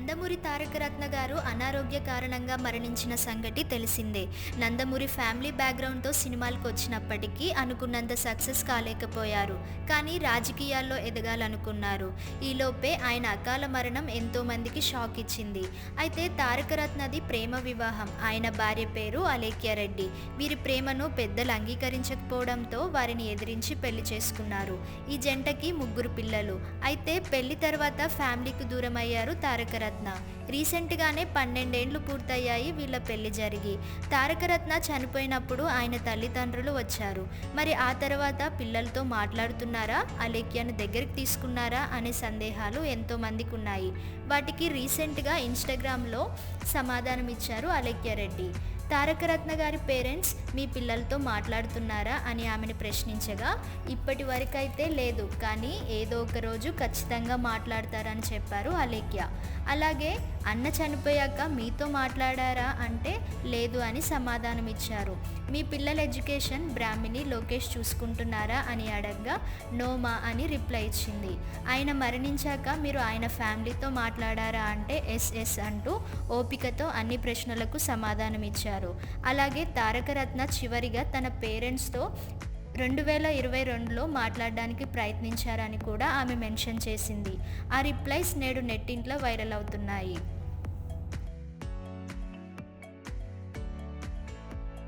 నందమూరి తారకరత్న గారు అనారోగ్య కారణంగా మరణించిన సంగతి తెలిసిందే. నందమూరి ఫ్యామిలీ బ్యాక్గ్రౌండ్తో సినిమాలకు వచ్చినప్పటికీ అనుకున్నంత సక్సెస్ కాలేకపోయారు. కానీ రాజకీయాల్లో ఎదగాలనుకున్నారు. ఈలోపే ఆయన అకాల మరణం ఎంతో మందికి షాక్ ఇచ్చింది. అయితే తారకరత్నది ప్రేమ వివాహం. ఆయన భార్య పేరు అలేఖ్యారెడ్డి వీరి ప్రేమను పెద్దలు అంగీకరించకపోవడంతో వారిని ఎదిరించి పెళ్ళి చేసుకున్నారు. ఈ జంటకి ముగ్గురు పిల్లలు. అయితే పెళ్ళి తర్వాత ఫ్యామిలీకి దూరమయ్యారు తారకరత్న తారకరత్న రీసెంట్గానే పన్నెండేండ్లు పూర్తయ్యాయి వీళ్ళ పెళ్ళి జరిగి. తారకరత్న చనిపోయినప్పుడు ఆయన తల్లిదండ్రులు వచ్చారు. మరి ఆ తర్వాత పిల్లలతో మాట్లాడుతున్నారా? అలేఖ్యను దగ్గరికి తీసుకున్నారా? అనే సందేహాలు ఎంతోమందికి ఉన్నాయి వాటికి రీసెంట్గా ఇన్స్టాగ్రామ్లో సమాధానం ఇచ్చారు అలేఖ్యారెడ్డి తారకరత్న గారి పేరెంట్స్ మీ పిల్లలతో మాట్లాడుతున్నారా అని ఆమెను ప్రశ్నించగా ఇప్పటి వరకైతే లేదు కానీ ఏదో ఒక రోజు ఖచ్చితంగా మాట్లాడతారని చెప్పారు అలేఖ్య. అలాగే అన్న చనిపోయాక మీతో మాట్లాడారా అంటే లేదు అని సమాధానం ఇచ్చారు మీ పిల్లల ఎడ్యుకేషన్ బ్రాహ్మిణి లోకేష్ చూసుకుంటున్నారా అని అడగగా నోమా అని రిప్లై ఇచ్చింది. ఆయన మరణించాక మీరు ఆయన ఫ్యామిలీతో మాట్లాడారా అంటే ఎస్ ఎస్ అంటూ ఓపికతో అన్ని ప్రశ్నలకు సమాధానం ఇచ్చారు అలాగే తారకరత్న చివరిగా తన పేరెంట్స్తో రెండు వేల ఇరవై రెండులో మాట్లాడడానికి ప్రయత్నించారని కూడా ఆమె మెన్షన్ చేసింది. ఆ రిప్లైస్ నేడు నెట్టింట్లో వైరల్ అవుతున్నాయి.